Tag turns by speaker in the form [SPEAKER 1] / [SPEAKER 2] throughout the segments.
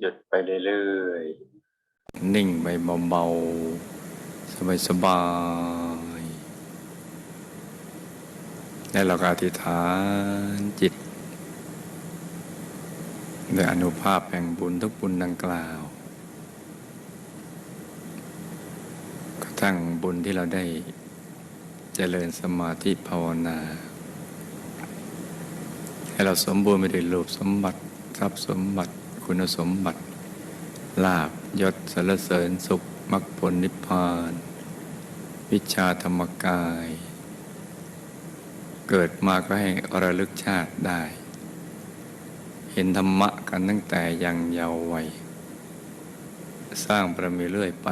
[SPEAKER 1] หยุดไปเรื่อยๆ นิ่งไปเบาๆ สบายๆแล้เราก็อธิษฐานจิตด้วยอนุภาพแห่งบุญทุกบุญดังกล่าว กระทั่งบุญที่เราได้เจริญสมาธิภาวนา ให้เราสมบูรณ์ไปด้วยรูปสมบัติทรัพย์สมบัติ คุณสมบัติ ลาบยศสรรเสริญสุขมรรคผลนิพพาน วิชาธรรมกาย เกิดมาก็ให้ระลึกชาติได้ เห็นธรรมะกันตั้งแต่ยังเยาว์วัย สร้างประมีเรื่อยไป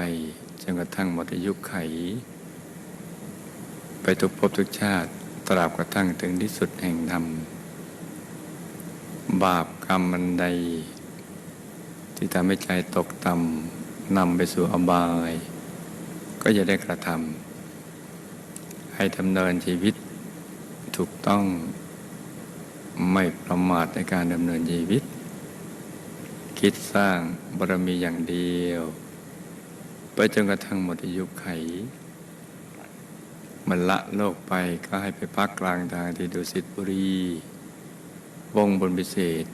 [SPEAKER 1] จนกระทั่งหมดอายุไข ไปทุกภพทุกชาติตราบกระทั่งถึงที่สุดแห่งธรรมบาปกรรมมันใด ที่ทำให้ใจตกต่ำนำไปสู่อบาย ก็จะได้กระทำให้ดำเนินชีวิตถูกต้องไม่ประมาทในการดำเนินชีวิต คิดสร้างบารมีอย่างเดียว ไปจนกระทั่งหมดอายุไข มันละโลกไปก็ให้ไปพักกลางทางที่ดุสิตบุรี วงบนพิเศษ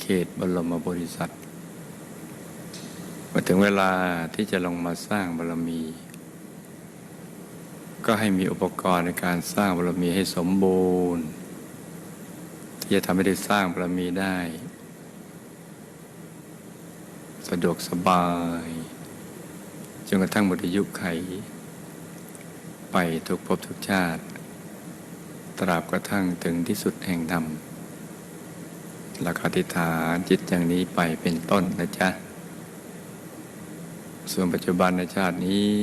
[SPEAKER 1] เขตบรมบริษัท มาถึงเวลาที่จะลงมาสร้างบารมี ก็ให้มีอุปกรณ์ในการสร้างบารมีให้สมบูรณ์ ที่จะทำให้ได้สร้างบารมีได้ สะดวกสบายจนกระทั่งหมดอายุไข ไปทุกภพทุกชาติ ตราบกระทั่งถึงที่สุดแห่งธรรมหลักอธิษฐานจิตอย่างนี้ไปเป็นต้นนะจ๊ะ ส่วนปัจจุบันในชาตินี้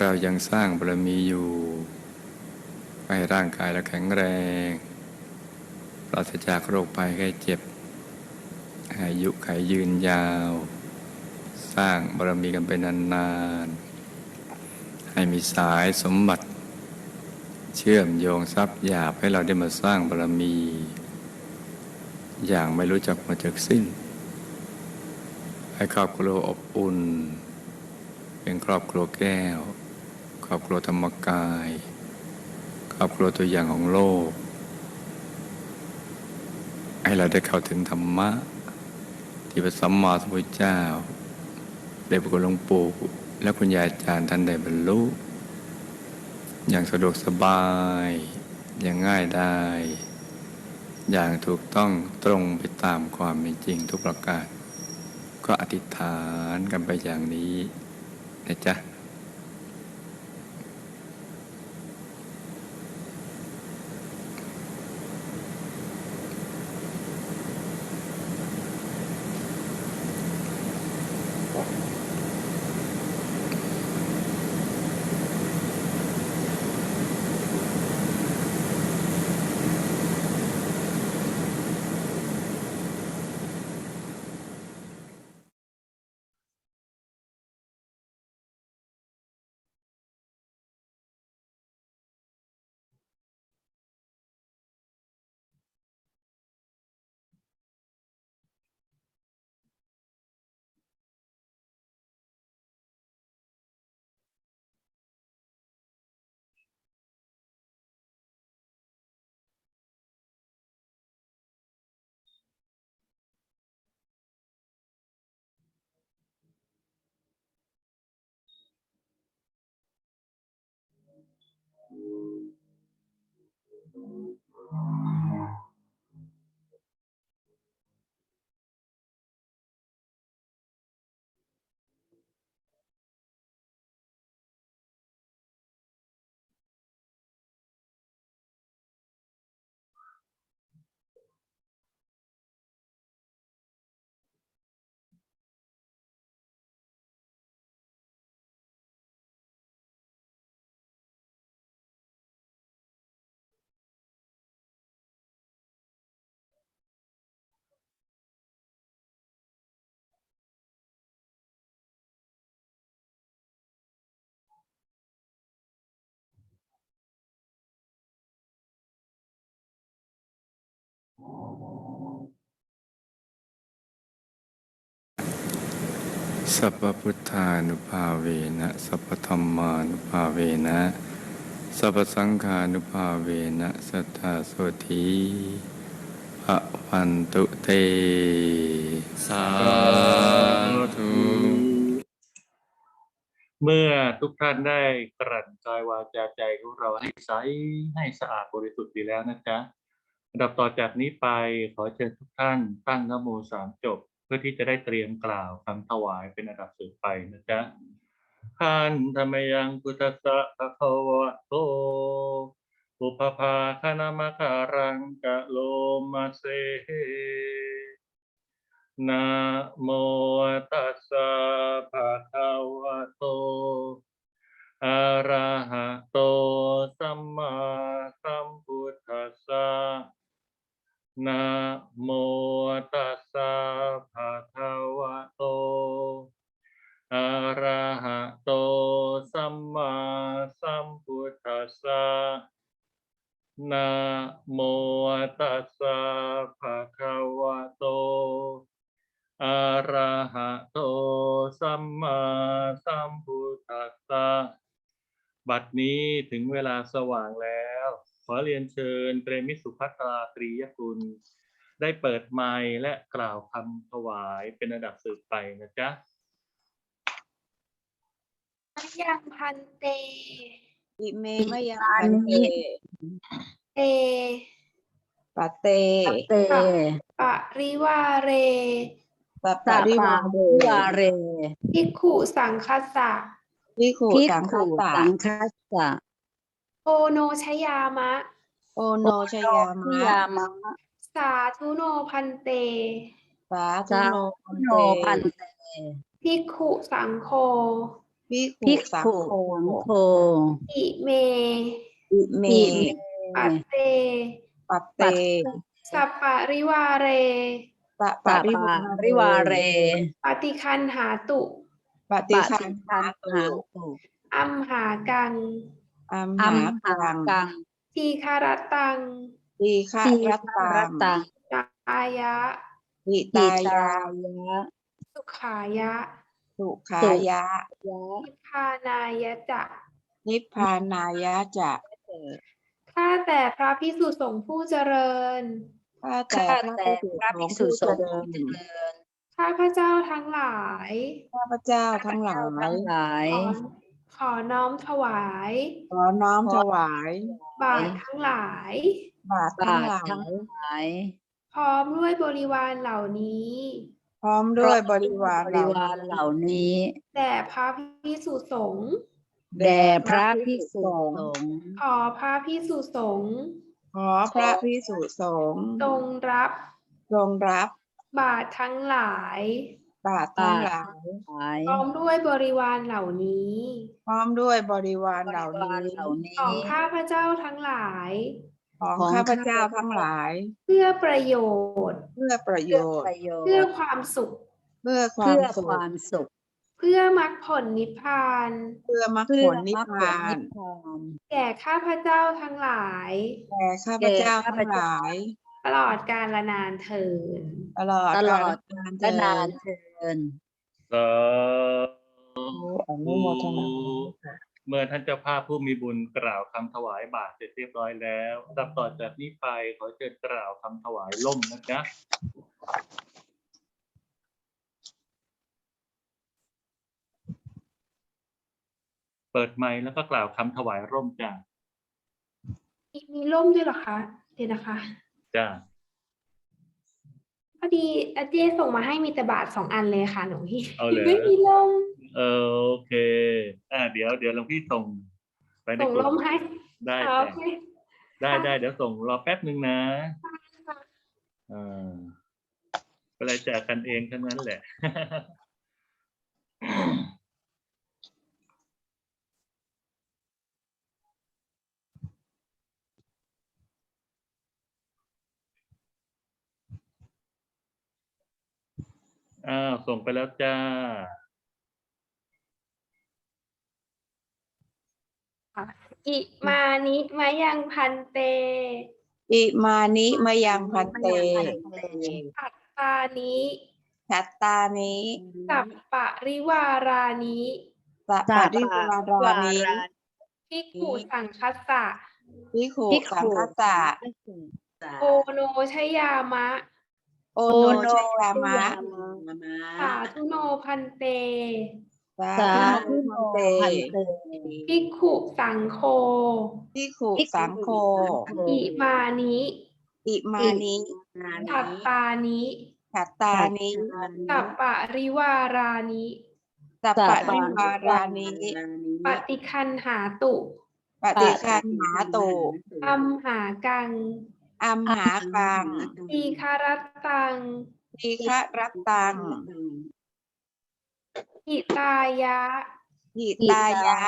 [SPEAKER 1] เรายังสร้างบารมีอยู่ ให้ร่างกายเราแข็งแรงปราศจากโรคภัยไข้เจ็บ อายุไขยืนยาว สร้างบารมีกันไปนานๆ ให้มีสายสมบัติ เชื่อมโยงทรัพย์หยาบให้เราได้มาสร้างบารมี อย่างไม่รู้จักมาจากสิ้น ให้ครอบครัวอบอุ่น เป็นครอบครัวแก้ว ครอบครัวธรรมกาย ครอบครัวตัวอย่างของโลก ให้เราได้เข้าถึงธรรมะ ที่พระสัมมาสัมพุทธเจ้า ได้ประกฏหลวงปู่และคุณยายอาจารย์ท่านได้บรรลุ อย่างสะดวกสบาย อย่างง่ายได้อย่างถูกต้องตรงไปตามความเป็นจริงทุกประการ ก็อธิษฐานกันไปอย่างนี้นะจ๊ะ Thank you. สัพพุทธานุภาเวนะ สัพธรรมานุภาเวนะ สัพสังขานุภาเวนะ สัทธาโสธีพระพันตุเต
[SPEAKER 2] สาธุ
[SPEAKER 3] เมื่อทุกท่านได้กลั่นกายวาจาใจของเราให้ใสให้สะอาดบริสุทธิ์ดีแล้วนะจ๊ะ อันดับต่อจากนี้ไปขอเชิญทุกท่านตั้งนโมสามจบ เพื่อที่จะได้เตรียมกล่าวคำถวายเป็นอันดับสืบไปนะจ๊ะขันธรรมยังพุทธสสะภะคะวะโตปุพพาคณมการังกะโลมาเซนะโมตัสสะภะคะวะโตอะระหะโตสัมมาสัมพุทธัสสะ นะโมตัสสะภะคะวะโต อะระหะโต สัมมาสัมพุทธัสสะนะโมตัสสะภะคะวะโต อะระหะโต สัมมาสัมพุทธัสสะ บัดนี้ถึงเวลาสว่างแล้ว ขอเรียนเชิญเตรมิตรสุภัตราตรียกุล ได้เปิดไมค์และกล่าวคำถวายเป็นระดับสืบไปนะจ๊ะ
[SPEAKER 4] มะยังพันเต
[SPEAKER 5] อิเมมะยังพันเต
[SPEAKER 4] เต
[SPEAKER 5] ปะเต
[SPEAKER 6] เต
[SPEAKER 4] ปะริวาเร
[SPEAKER 5] ปะ
[SPEAKER 6] สั
[SPEAKER 5] ปะ
[SPEAKER 6] พ
[SPEAKER 5] ริ
[SPEAKER 6] พาวา
[SPEAKER 5] เร
[SPEAKER 6] วาเร
[SPEAKER 4] ภิกขุสังคัสสะ
[SPEAKER 5] พิขุ
[SPEAKER 6] พิก
[SPEAKER 5] สังฆ
[SPEAKER 6] ขุ
[SPEAKER 5] ตา
[SPEAKER 6] สังคัสสะ
[SPEAKER 4] โอโนชยามะ
[SPEAKER 5] โอโนชยาม
[SPEAKER 6] พิะยามะ
[SPEAKER 4] สาธุโนพันเต
[SPEAKER 5] สาธุโนพัน
[SPEAKER 6] โน
[SPEAKER 5] เต
[SPEAKER 6] พันเต
[SPEAKER 4] ภิกขุสังโฆ
[SPEAKER 5] พิ
[SPEAKER 6] พิ
[SPEAKER 5] ขุ
[SPEAKER 6] ก
[SPEAKER 5] สัง
[SPEAKER 6] ขุ
[SPEAKER 5] โฆ
[SPEAKER 6] สังโฆ
[SPEAKER 4] อิเม
[SPEAKER 5] อิเม
[SPEAKER 6] อิ
[SPEAKER 4] ปัตเต
[SPEAKER 5] ปัตเต
[SPEAKER 4] สัปปะริวาเร
[SPEAKER 5] ปะ
[SPEAKER 6] สั
[SPEAKER 5] ปะ
[SPEAKER 6] พ
[SPEAKER 5] ริ
[SPEAKER 6] พาวาริวาเร
[SPEAKER 4] ปฏิคันหาตุ
[SPEAKER 5] ปฏิ
[SPEAKER 6] ป
[SPEAKER 5] คัน
[SPEAKER 6] ฏิ
[SPEAKER 5] หา
[SPEAKER 6] คัน
[SPEAKER 5] ตุ
[SPEAKER 6] หาตุ
[SPEAKER 4] อัมหากัง
[SPEAKER 5] อัม
[SPEAKER 6] อัม
[SPEAKER 5] หา
[SPEAKER 6] หา
[SPEAKER 5] กัง
[SPEAKER 6] กัง
[SPEAKER 4] ทีคารตัง
[SPEAKER 5] ทีฆา
[SPEAKER 6] ที
[SPEAKER 5] รัต
[SPEAKER 6] ร
[SPEAKER 5] ตัง
[SPEAKER 6] ตัง
[SPEAKER 4] จายะ
[SPEAKER 5] หิ
[SPEAKER 6] อิ
[SPEAKER 5] ตา
[SPEAKER 6] ตายา ยะ
[SPEAKER 4] สุขายะ
[SPEAKER 5] สุขายะ
[SPEAKER 6] ยะ
[SPEAKER 4] นิพพานายะจะ
[SPEAKER 5] นิพพานายะจะ
[SPEAKER 4] ข้าแต่พระพิสุสงฆ์ผู้เจริญ
[SPEAKER 5] ข้าแต่
[SPEAKER 6] ข้า
[SPEAKER 5] พระ
[SPEAKER 6] แต่พระ
[SPEAKER 5] ภิ
[SPEAKER 6] ภิ
[SPEAKER 5] ก
[SPEAKER 6] ก
[SPEAKER 5] ษุ
[SPEAKER 6] ษุ
[SPEAKER 5] ส
[SPEAKER 6] ส
[SPEAKER 5] ง
[SPEAKER 6] ง
[SPEAKER 5] ฆ์
[SPEAKER 6] ฆ์
[SPEAKER 5] ผู้
[SPEAKER 6] ผู้
[SPEAKER 5] เจ
[SPEAKER 6] เจ
[SPEAKER 5] ริญ
[SPEAKER 6] ริญ
[SPEAKER 4] ข้าพเจ้าทั้งหลาย
[SPEAKER 5] ข้าพเจ้าทั้งหลาย
[SPEAKER 6] ทั้งหลาย
[SPEAKER 4] ขอ ขอน้อมถวาย
[SPEAKER 5] ขอน้อมถวาย
[SPEAKER 4] บาตรทั้งหลาย
[SPEAKER 5] บาตรทั้
[SPEAKER 6] บาง
[SPEAKER 5] ห
[SPEAKER 6] ท
[SPEAKER 5] ลาย
[SPEAKER 6] ทั้งหลาย
[SPEAKER 4] พร้อมด้วยบริวารเหล่านี้
[SPEAKER 5] พร้อมด้วยบริวาร
[SPEAKER 6] บ
[SPEAKER 5] เห
[SPEAKER 6] ริ
[SPEAKER 5] ล่าวา
[SPEAKER 6] รเหล่านี้
[SPEAKER 4] แต่พระพิสุสงฆ์
[SPEAKER 6] แด่พระภิกษุสงฆ์
[SPEAKER 4] ขอพระพิสุสงฆ์
[SPEAKER 5] ขอพระพิสุสงฆ์
[SPEAKER 4] จงรับ
[SPEAKER 5] ทรงรับบา
[SPEAKER 4] ตรทั้งหลาย
[SPEAKER 5] บาตรทั้งหลาย
[SPEAKER 6] หลาย
[SPEAKER 4] พร้อมด้วยบริวารเหล่านี้
[SPEAKER 5] พร้อมด้วยบริวาร
[SPEAKER 6] บ
[SPEAKER 5] เหล่า
[SPEAKER 6] ริวาร
[SPEAKER 5] นี้
[SPEAKER 6] เหล่านี้
[SPEAKER 4] ของข้าพเจ้าทั้งหลาย
[SPEAKER 5] ของ
[SPEAKER 6] ของ
[SPEAKER 5] ข้าพ
[SPEAKER 6] ข้าพ
[SPEAKER 5] เจ้า
[SPEAKER 6] เจ้า
[SPEAKER 5] ทั้งหลาย
[SPEAKER 4] เพื่อประโยชน์
[SPEAKER 5] เพื่อประโย
[SPEAKER 6] เพื่อ
[SPEAKER 5] ช
[SPEAKER 6] ป
[SPEAKER 5] น์
[SPEAKER 6] ระโยชน์
[SPEAKER 4] เพื่อความสุข
[SPEAKER 5] เพื่อควา
[SPEAKER 6] เพื่
[SPEAKER 5] ม
[SPEAKER 6] อ
[SPEAKER 5] สุข
[SPEAKER 6] ความสุข
[SPEAKER 4] เพื่อมรรคผลนิพพาน
[SPEAKER 5] เพื่อมรรค
[SPEAKER 6] เพื่
[SPEAKER 5] ผ
[SPEAKER 6] อ
[SPEAKER 5] ลนิพ
[SPEAKER 6] มรรคผล
[SPEAKER 5] พาน
[SPEAKER 6] นิพพาน
[SPEAKER 4] แก่ข้าพเจ้าทั้งหลาย
[SPEAKER 5] แก่ข้าพเจ้าทั้งหลาย
[SPEAKER 4] ตลอดกาลนานเทิน
[SPEAKER 5] ตลอด
[SPEAKER 6] ตลอด
[SPEAKER 5] กาล
[SPEAKER 6] และ
[SPEAKER 5] เทิ
[SPEAKER 6] นาน
[SPEAKER 5] น
[SPEAKER 6] เทิน
[SPEAKER 3] สา
[SPEAKER 5] อนุโมทนา
[SPEAKER 3] เมื่อท่านเจ้าภาพผู้มีบุญกล่าวคำถวายบาตรเสร็จเรียบร้อยแล้วตับต่อจากนี้ไปขอเชิญกล่าวคำถวายล่มนะจ๊ะเปิดไมค์แล้วก็กล่าวคำถวายร่มจ้ะ
[SPEAKER 4] มีมีร่มด้วยเหรอคะ เดี๋ยวนะคะ
[SPEAKER 3] จ้ะ
[SPEAKER 4] พอดีอาเจส่งมาให้มีแต่บาทสองอันเลยค่ะหนูพี่
[SPEAKER 3] เอาเลย
[SPEAKER 4] ไม่มีร่ม
[SPEAKER 3] เออโอเค อ่าเดี๋ยวเดี๋ยวหลวงพี่ส่งไปใน
[SPEAKER 4] ส่ง
[SPEAKER 3] กลุ่
[SPEAKER 4] ร่ม
[SPEAKER 3] ม
[SPEAKER 4] ให้
[SPEAKER 3] ได้
[SPEAKER 4] อ๋อ
[SPEAKER 3] จ้ะ
[SPEAKER 4] โอเค
[SPEAKER 3] ได้ได้เดี๋ยวส่งรอแป๊บหนึ่งนะอ่าเป็นไรแจกกันเองทั้งนั้นแหละ อ้าวส่งไปแล้วจ้า
[SPEAKER 4] อิมานิมายังพันเต
[SPEAKER 5] อิมานิมยังพันเต
[SPEAKER 4] อัตตานิ
[SPEAKER 5] ชัตตานิ
[SPEAKER 4] สัปปะริวารานิ
[SPEAKER 5] สัปปะริวารานิ
[SPEAKER 4] ภิกขุสังคัสสะ
[SPEAKER 5] พิกขุ
[SPEAKER 6] ภิกขุ
[SPEAKER 5] สังคัสสะ
[SPEAKER 4] โอโนชยามะ
[SPEAKER 5] โอโนชยามะ
[SPEAKER 4] สาธุโนพันเต
[SPEAKER 5] สา
[SPEAKER 6] สา
[SPEAKER 5] ธุ
[SPEAKER 6] ธุ
[SPEAKER 5] โน
[SPEAKER 6] โน
[SPEAKER 5] เต
[SPEAKER 6] พันเต
[SPEAKER 4] ภิกขุสังโฆ
[SPEAKER 5] พิกขุสังโฆ
[SPEAKER 4] อิมานิ
[SPEAKER 5] อิมานิ
[SPEAKER 4] อัตตานิ
[SPEAKER 5] ชัตตานิ
[SPEAKER 4] สัปปะริวารานิ
[SPEAKER 5] สัปปะริวารานิ
[SPEAKER 4] ปฏิคันหาตุ
[SPEAKER 5] ปฏิคันหาตุ
[SPEAKER 4] อัมหากัง
[SPEAKER 5] อัมหากัง
[SPEAKER 4] ทีคารัตตัง
[SPEAKER 5] ทีฆะรัตตัง
[SPEAKER 4] หิตายะ
[SPEAKER 5] หิตายะ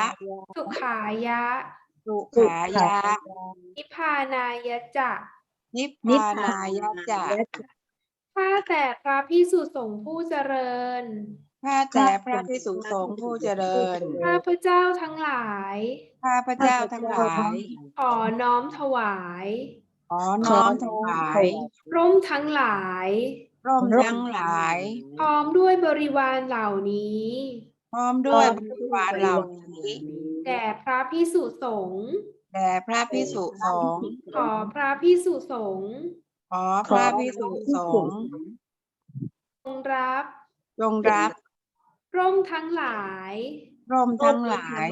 [SPEAKER 4] สุขายะ
[SPEAKER 5] สุขายะ
[SPEAKER 4] นิพพานายะจะ
[SPEAKER 5] นิพพานายะจะ
[SPEAKER 4] ข้าแต่พระพิสุสงฆ์ผู้เจริญ
[SPEAKER 5] ข้าแต่พระพิสุสงฆ์ผู้เจริญ
[SPEAKER 4] ข้าพระเจ้าทั้งหลาย
[SPEAKER 5] ข้าพระเจ้าทั้งหลาย
[SPEAKER 4] ขอน้อมถวาย
[SPEAKER 5] ขอน้อมถวาย
[SPEAKER 4] ร่มทั้งหลาย
[SPEAKER 5] ร่มทั้งหลาย
[SPEAKER 4] พร้อมด้วยบริวารเหล่านี้
[SPEAKER 5] พร้อมด้วยบริวารเหล่านี้
[SPEAKER 4] แด่พระพิสุสงฆ์
[SPEAKER 5] แด่พระพิสุสงฆ์
[SPEAKER 4] ขอพระพิสุสงฆ์
[SPEAKER 5] ขอพระพิสุสงฆ์
[SPEAKER 4] จงรับ
[SPEAKER 5] จงรับ
[SPEAKER 4] ร่มทั้งหลาย
[SPEAKER 5] ร่มทั้งหลาย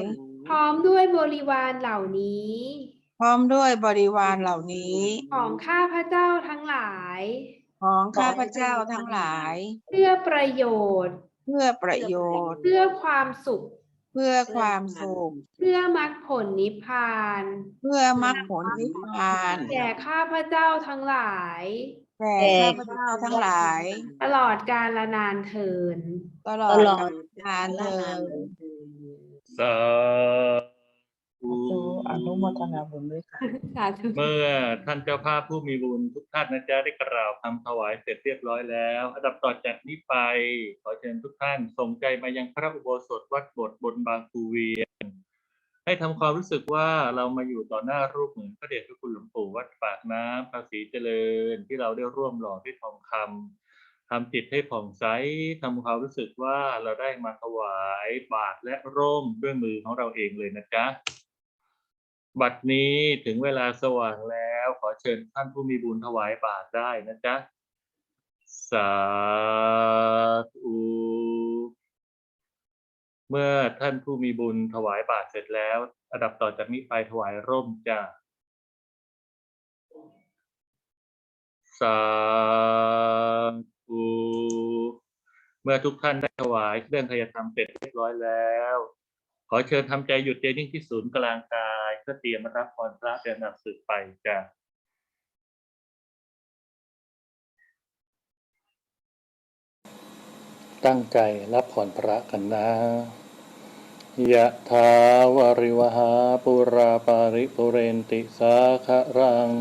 [SPEAKER 4] พร้อมด้วยบริวารเหล่านี้
[SPEAKER 5] พร้อมด้วยบริวารเหล่านี้
[SPEAKER 4] ของข้าพระเจ้าทั้งหลาย
[SPEAKER 5] ของข้าพเจ้าทั้งหลาย
[SPEAKER 4] เพื่อประโยชน์
[SPEAKER 5] เพื่อประโยชน์
[SPEAKER 4] เพื่อความสุข
[SPEAKER 5] เพื่อความสุข
[SPEAKER 4] เพื่อมรรคผลนิพพาน
[SPEAKER 5] เพื่อมรรคผลนิพพาน
[SPEAKER 4] แก่ข้าพระเจ้าทั้งหลาย
[SPEAKER 5] แก่ข้าพเจ้าทั้งหลาย
[SPEAKER 4] ตลอดกาลนานเทิน
[SPEAKER 5] ตลอ
[SPEAKER 6] ต
[SPEAKER 5] ด
[SPEAKER 6] ลอด
[SPEAKER 5] กาลเทิน
[SPEAKER 3] สา ธุ
[SPEAKER 5] อนุโมทนาบุญด้วยค่ะ
[SPEAKER 4] สาธุ
[SPEAKER 3] เมื่อท่านเจ้าภาพผู้มีบุญทุกท่านนะจ๊ะได้กล่าวคำถวายเสร็จเรียบร้อยแล้วอันดับต่อจากนี้ไป ขอเชิญทุกท่านส่งใจมายังพระอุโบสถวัดโบทบนบางคูเวียน ให้ทำความรู้สึกว่าเรามาอยู่ต่อหน้ารูปเหมือนพระเดชพระคุณหลวงปู่วัดปากน้ำภาษีเจริญ ที่เราได้ร่วมหล่อด้วยทองคำทำจิตให้ผ่องใสทำความรู้สึกว่าเราได้มาถวายบาตรและร่มด้วยมือของเราเองเลยนะจ๊ะ บัดนี้ถึงเวลาสว่างแล้ว ขอเชิญท่านผู้มีบุญถวายบาตรได้นะจ๊ะ สาธุเมื่อท่านผู้มีบุญถวายบาตรเสร็จแล้วอันดับต่อจากนี้ไปถวายร่มจ้ะ สาธุเมื่อทุกท่านได้ถวายเครื่องทายธรรมเสร็จเรียบร้อยแล้ว ขอเชิญทำใจหยุดใจนิ่งที่ศูนย์กลางกายเพื่อเตรียมรับพรพระเดินหนักสืบไปจ้ะ
[SPEAKER 2] ตั้งใจรับผ่อนพระกันนะยะถาวาริวหาปุราปาริปุเรนติสาคะรัง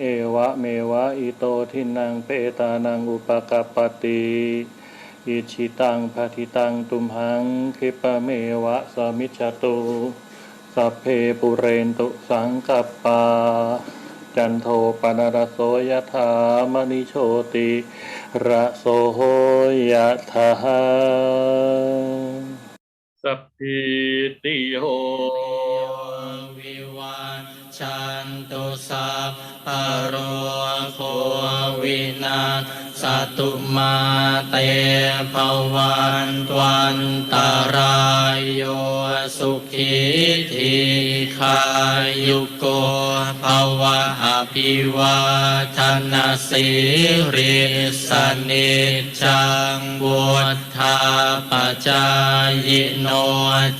[SPEAKER 2] เอวะเมวะอิโตทินังเปตานังอุปกัปปติ อิชิตังภาทิตังตุมหังคิปะเมวะสมิจจตุสัพเพปุเรนตุสังกัปปา จันโทปนรสโสยถามณิโชติระโสยถา
[SPEAKER 3] สัพพิติโย
[SPEAKER 7] วิวันชันตุสัพ พะโรโควินาสตุมาเตภวันตวันตารายโยสุขีทีขายุโกภวะอภิวาทนาสิริสนิจังบุทธาปจายโน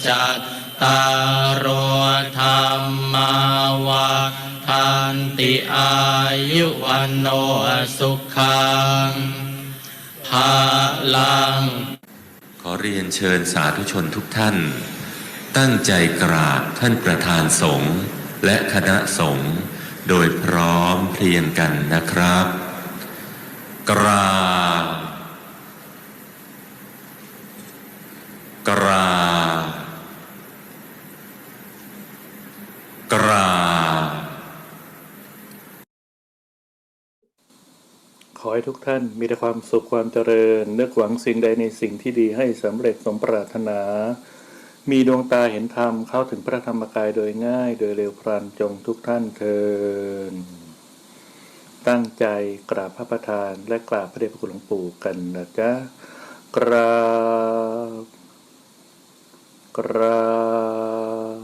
[SPEAKER 7] จัตตารโรธรรมาวาันติอายุวันโนสุขังภาลัง
[SPEAKER 8] ขอเรียนเชิญสาธุชนทุกท่าน ตั้งใจกราบท่านประธานสงฆ์และคณะสงฆ์โดยพร้อมเพรียงกันนะครับ กราบกราบกราบ
[SPEAKER 2] ข
[SPEAKER 9] อ ให้ทุกท่านมีแต่ความสุขความเจริญนึกหวังสิ่งใดในสิ่งที่ดีให้สำเร็จสมปรารถนา มีดวงตาเห็นธรรมเข้าถึงพระธรรมกายโดยง่าย โดยเร็วพลันจงทุกท่านเทินตั้งใจกราบพระประธานและกราบพระเดชพระคุณหลวงปู่กันนะจ๊ะกราบกราบ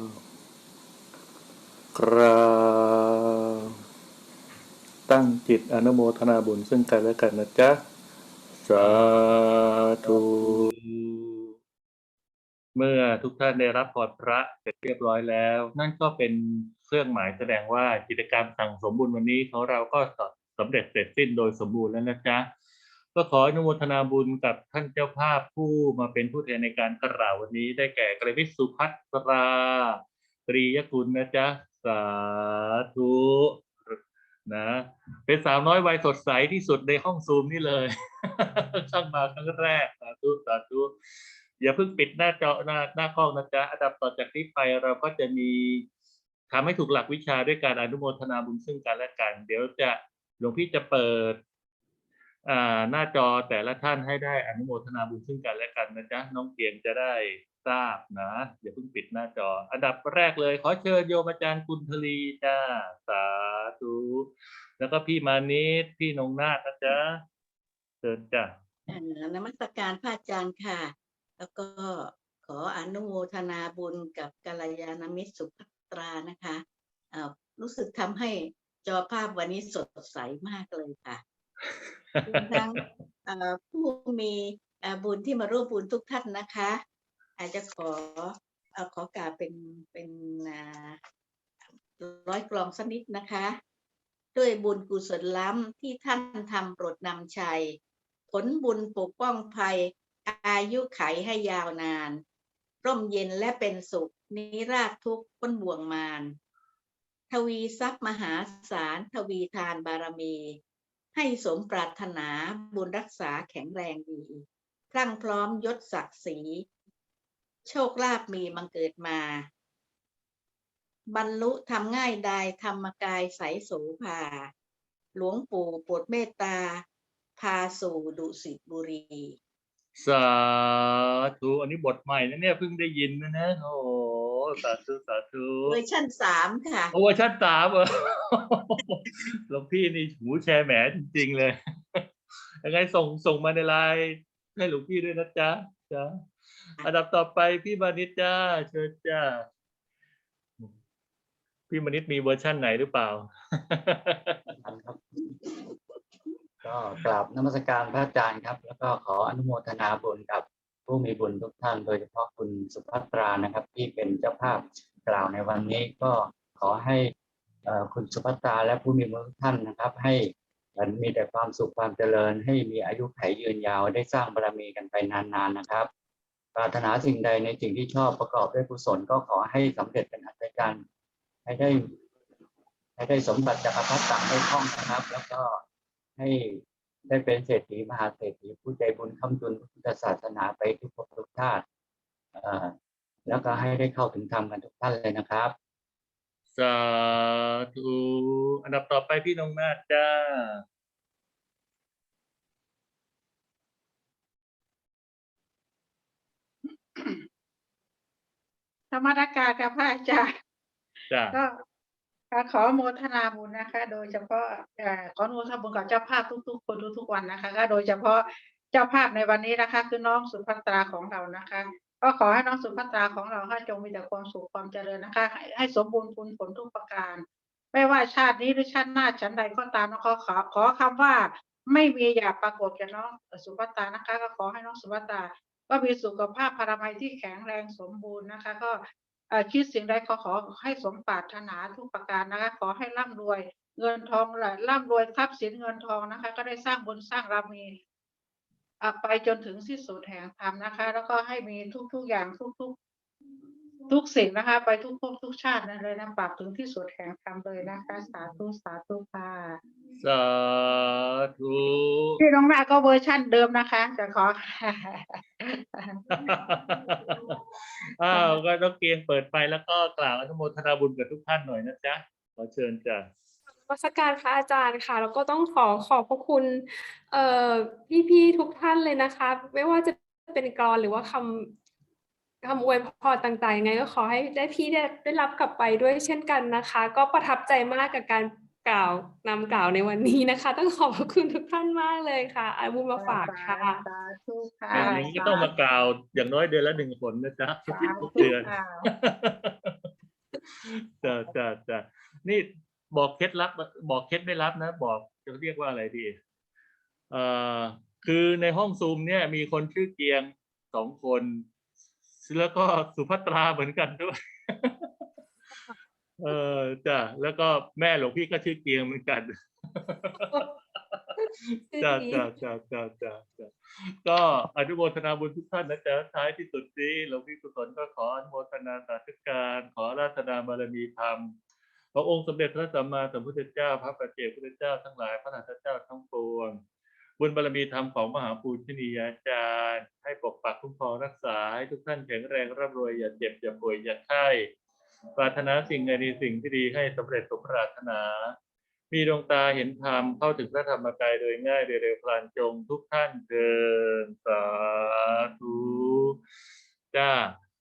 [SPEAKER 9] กราบตั้ง จิตอนุโมทนาบุญซึ่งกันและกันนะจ๊ะ สาธุ
[SPEAKER 3] เมื่อทุกท่านได้รับพรพระเสร็จเรียบร้อยแล้ว นั่นก็เป็นเครื่องหมายแสดงว่ากิจกรรมสั่งสมบุญวันนี้ของเราก็สำเร็จเสร็จสิ้นโดยสมบูรณ์แล้วนะจ๊ะก็ขออนุโมทนาบุญกับท่านเจ้าภาพผู้มาเป็นผู้แทนในการกล่าววันนี้ ได้แก่กระวิสุพัตรา ตรียกุลนะจ๊ะ สาธุ นะเป็นสาวน้อยวัยสดใสที่สุดในห้องซูมนี่เลยช่างมาครั้งแรกสาธุสาธุอย่าเพิ่งปิดหน้าจอหน้าหน้ากล้องนะจ๊ะอันดับต่อจากนี้ไปเราก็จะมีทำให้ถูกหลักวิชาด้วยการอนุโมทนาบุญซึ่งกันและกัน เดี๋ยวจะหลวงพี่จะเปิดอ่าหน้าจอแต่ละท่านให้ได้อนุโมทนาบุญซึ่งกันและกันนะจ๊ะน้องเกียงจะได้ ทราบนะอย่าเพิ่งปิดหน้าจอ อันดับแรกเลย ขอเชิญโยมอาจารย์กุลทลีจ้าสาธุแล้วก็พี่มานิดพี่นงนาถนะจ๊ะเชิญจ้ะ
[SPEAKER 10] เอ่อนมัสการพระอาจารย์ค่ะ แล้วก็ขออนุโมทนาบุญกับกัลยาณมิตรสุภัตรานะคะเอ่อรู้สึกทำให้จอภาพวันนี้สดใสมากเลยค่ะรวมทั้งเอ่อผู้มีเอ่อบุญที่มาร่วมบุญทุกท่านนะคะ อาจจะขอเอ่อขอกาเป็นเป็นร้อยกลองสักนิดนะคะ ด้วยบุญกุศลล้ำที่ท่านทำโปรดนำชัย ผลบุญปกป้องภัย อายุไขให้ยาวนาน ร่มเย็นและเป็นสุข นิราชทุกข์พ้นบ่วงมารทวีทรัพย์มหาศาลทวีทานบารมี ให้สมปรารถนาบุญรักษาแข็งแรงดีพรั่งพร้อมยศศักดิ์ศรี โชคลาภมีบังเกิดมา บรรลุทำง่ายดายธรรมกายใสโสภา หลวงปู่โปรดเมตตา พาสู่ดุสิตบุรี
[SPEAKER 3] สาธุอันนี้บทใหม่นะเนี่ยเพิ่งได้ยินนะนะโอ้โหสาธุสาธุ
[SPEAKER 10] เวอร์ชั่นสามค่ะ
[SPEAKER 3] โอ้เวอร์ชันสามเหรอหลวงพี่นี่หูแชร์แหมจริง ๆ เลยยังไงส่งส่งมาในไลน์ให้หลวงพี่ด้วยนะจ๊ะจ้ะ อันดับต่อไปพี่มานิดจ้าเชิญจ้า พี่มานิดมีเวอร์ชั่นไหนหรือเปล่า
[SPEAKER 11] ครับ ก็กราบนมัสการพระอาจารย์ครับ แล้วก็ขออนุโมทนาบุญกับผู้มีบุญทุกท่าน โดยเฉพาะคุณสุภัตรานะครับ ที่เป็นเจ้าภาพกล่าวในวันนี้ก็ขอให้คุณสุภัตราและผู้มีบุญทุกท่านนะครับ ให้มีแต่ความสุขความเจริญ ให้มีอายุไขยืนยาวได้สร้างบารมีกันไปนานๆนะครับ ปรารถนาสิ่งใดในสิ่งที่ชอบประกอบด้วยกุศลก็ขอให้สำเร็จเป็นอัตจรรย์ให้ได้ ให้ได้สมบัติจักรพรรดิต่างได้คล่องนะครับ แล้วก็ให้ได้เป็นเศรษฐีมหาเศรษฐีผู้ใจบุญคำจุนพุทธศาสนาไปทุกภพทุกชาติแล้วก็ให้ได้เข้าถึงธรรมกันทุกท่านเลยนะครับ
[SPEAKER 3] สาธุ อันดับต่อไปพี่นงนาจ้า
[SPEAKER 12] ธรรมดการกับพระอาจารย์
[SPEAKER 3] จ้า
[SPEAKER 12] ก็ขอโมทนาบุญนะคะ โดยเฉพาะเอ่อขอโมทนาบุญกับเจ้าภาพทุก ๆ คนทุกๆวันนะคะ ก็โดยเฉพาะเจ้าภาพในวันนี้นะคะ คือน้องสุภัตราของเรานะคะ ก็ขอให้น้องสุภัตราของเราให้จงมีแต่ความสุขความเจริญนะคะ ให้ให้สมบูรณ์ผลผลทุกประการ ไม่ว่าชาตินี้หรือชาติหน้าชั้นใดก็ตามนะขอขอขอคำว่าไม่มีอย่าปรากฏแก่น้องสุภัตรานะคะ ก็ขอให้น้องสุภัตรา ก็มีสุขภาพพลามัยที่แข็งแรงสมบูรณ์นะคะ ก็คิดสิ่งใดขอขอให้สมปรารถนาทุกประการนะคะ ขอให้ร่ำรวยเงินทองไหลร่ำรวยทรัพย์สินเงินทองนะคะ ก็ได้สร้างบุญสร้างรามีไปจนถึงที่สุดแห่งธรรมนะคะ แล้วก็ให้มีทุกๆอย่างทุกๆ ทุกสิ่งนะคะ ไปทุกภพทุกชาตินั่นเลยนะปรับถึงที่สุดแห่งธรรมเลยนะคะ สาธุสาธุค่ะ
[SPEAKER 3] สาธุ
[SPEAKER 12] พี่น้องหน้าก็เวอร์ชั่นเดิมนะคะจะขอ
[SPEAKER 3] อ้าวก็ต้องเกียงเปิดไฟแล้วก็กล่าวอนุโมทนาบุญกับทุกท่านหน่อยนะจ๊ะขอเชิญจ้ะ
[SPEAKER 4] อนุโมมัสการพระอาจารย์ค่ะ แล้วก็ต้องขอขอบพระคุณเอ่อพี่ๆทุกท่านเลยนะคะ ไม่ว่าจะเป็นกรหรือว่าคำ คำอวยพรต่างๆยังไงก็ขอให้ได้พี่ได้ได้รับกลับไปด้วยเช่นกันนะคะ ก็ประทับใจมากกับการกล่าวนำกล่าวในวันนี้นะคะ ต้องขอบพระคุณทุกท่านมากเลยค่ะอาบุญมาฝากค่ะ
[SPEAKER 5] สาธุค่ะ
[SPEAKER 3] อย่างนี้ก็ต้องมากล่าวอย่างน้อยเดือนละหนึ่งหนนะจ๊ะ
[SPEAKER 5] สา
[SPEAKER 3] ทุก
[SPEAKER 5] ธุ
[SPEAKER 3] เดือน
[SPEAKER 5] ค่ะ
[SPEAKER 3] จ้ะจ้ะจ้ะนี่บอกเคล็ดลับ บอกเคล็ดไม่ลับนะ บอกจะเรียกว่าอะไรดีเอ่อคือในห้องซูมเนี่ยมีคนชื่อเกียงสองคน แล้วก็สุภัตราเหมือนกันด้วย เออจ้ะแล้วก็แม่หลวงพี่ก็ชื่อเกียงเหมือนกันจ้าจ้าจ้าจ้าจ้าจ้าก็อนุโมทนาบุญทุกท่านนะจ๊ะท้ายที่สุดนี้หลวงพี่กุศลก็ขออนุโมทนาสาธุการ ขออาราธนาบารมีธรรมพระองค์สมเด็จพระสัมมาสัมพุทธเจ้า พระปัจเจกพุทธเจ้าทั้งหลายพระนันทเจ้าทั้งปวง บุญบารมีธรรมของมหาปูชนียาจารย์ ให้ปกปักคุ้มครองรักษาให้ทุกท่านแข็งแรงร่ำรวยอย่าเจ็บอย่าป่วยอย่าไข้ปรารถนาสิ่งใดในสิ่งที่ดีให้สำเร็จสมปรารถนา มีดวงตาเห็นธรรมเข้าถึงพระธรรมกายโดยง่ายโดยเร็วพลันจงทุกท่านเดินสาธุจ้า